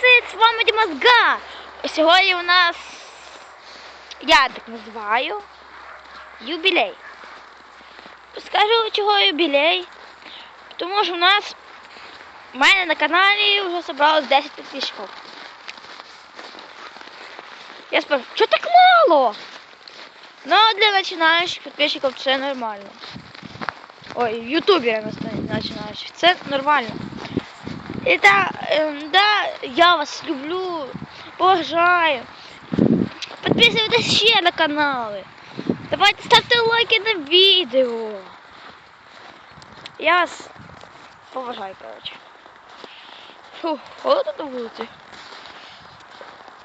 Привіт, з вами Дімазга. Сьогодні у нас, я так називаю, юбілей. Скажу, чого юбілей. Тому що у нас, у мене на каналі вже зібралось 10 підписчиків. Я спрашиваю, що так мало? Ну, для починаючих підписчиків це нормально. Ой, ютуберів починаючих. Це нормально. І да, ем, да, я вас люблю, поважаю. Підписуйтесь ще на канали. Давайте ставте лайки на відео. Я вас поважаю, коротше. Фу, холодно на вулиці.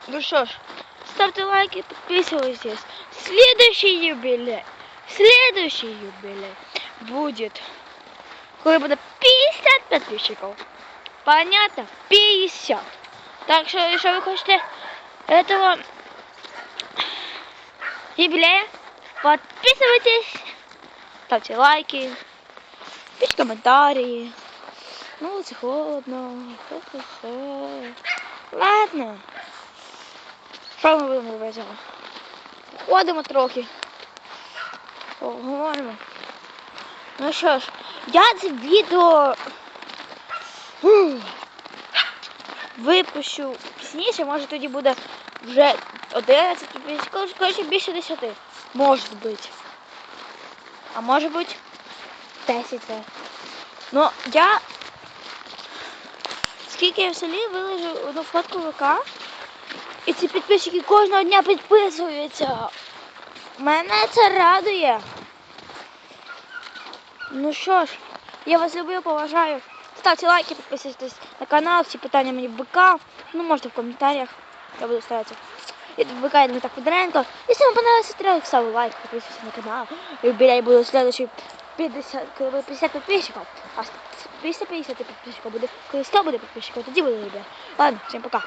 Ну що ж, ставте лайки, підписывайтесь. Следующий юбилей, следующий юбилей будет, коли буде 50 подписчиков. Понятно? 50. Так что, если вы хотите этого юбилея, подписывайтесь, ставьте лайки, пишите комментарии. Ну, улице холодно. Ладно. Що ми будемо робити? Ходимо трохи. Поговоримо. Ну що ж, я це відео. Випущу пізніше, може тоді буде вже 11 підписів. Коротше, більше 10. Може бути. А може бути 10. Ну, я скільки я в селі виложу одну фотку ВК, і ці підписчики кожного дня підписуються. Мене це радує. Ну що ж, я вас люблю, поважаю. Ставьте лайки, подписывайтесь на канал, все питания мне в БК. Ну, можете в комментариях. Я буду стараться. Это БК Дмитрий Федоренко. Если вам понравился трек, ставь лайк, подписывайтесь на канал. Юбилей будет следующий 50, коли буде 50 подписчиков. А 350 подписчиков буде, коли 100 буде подписчиков, тоді буде юбилей. Ладно, всем пока.